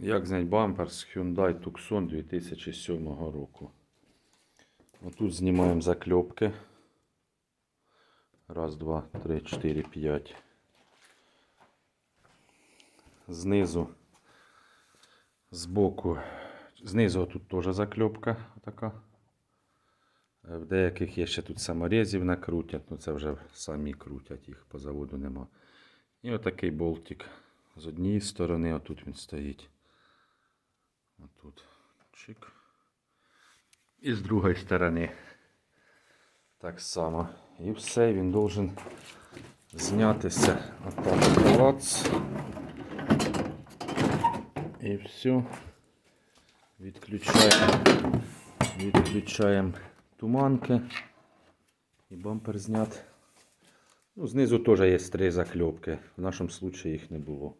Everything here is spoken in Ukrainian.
Як зняти бампер з Hyundai Tucson 2007 року. Отут знімаємо закльопки. Раз, два, три, чотири, п'ять. Знизу, збоку, знизу тут теж закльопка така. Е, В деяких є ще тут саморезів накрутять, ну це вже самі крутять їх, по заводу нема. І отакий болтик. З однієї сторони, отут він стоїть. Отут. Чик. І з другої сторони. Так само. І все, він должен знятися. Отак клац. І все. Відключаємо. Відключаємо туманки. І бампер знят. Ну, знизу теж є три закльопки. В нашому случаї їх не було.